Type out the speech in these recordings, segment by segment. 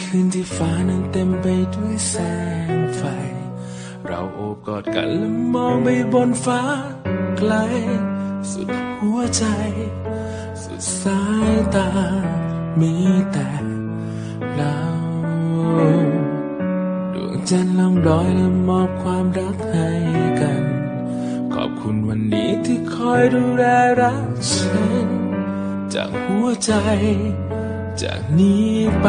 คืนที่ฟ้านั้นเต็มไปด้วยแสงไฟ เราโอบกอดกันและมองไปบนฟ้าไกล สุดหัวใจ สุดสายตา มีแต่เราดวงจันทร์ล่องลอยและมอบความรักให้กัน ขอบคุณวันนี้ที่คอยดูแลรักฉัน จากหัวใจ จากนี้ไป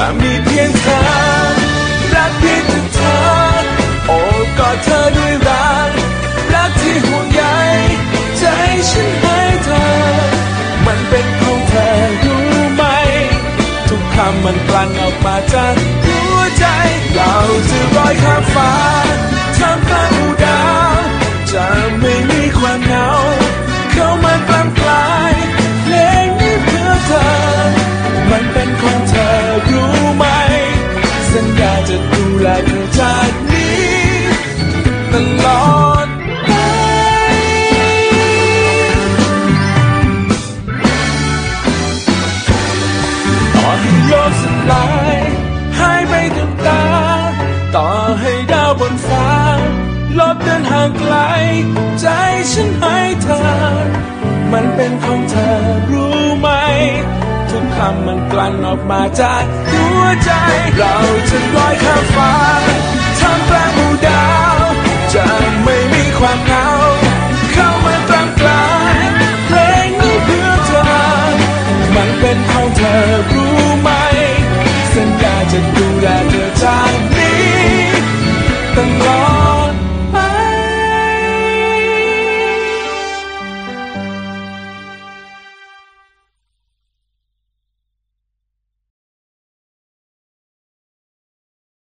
จะมีเพียงเธอรักเพียงแต่เธอ โอบกอดเธอด้วยรัก รักที่ห่วงใยใจฉันให้เธอ มันเป็นของเธอรู้ไหม ทุกคำมันกลั่นออกมาจากหัวใจ เราจะลอยข้ามฟ้าท่ามกลางหมู่ดาวจะ ฉันให้เธอ มันเป็นของเธอรู้ไหม ทุกคำมันกลั่นออกมาจากหัวใจเรา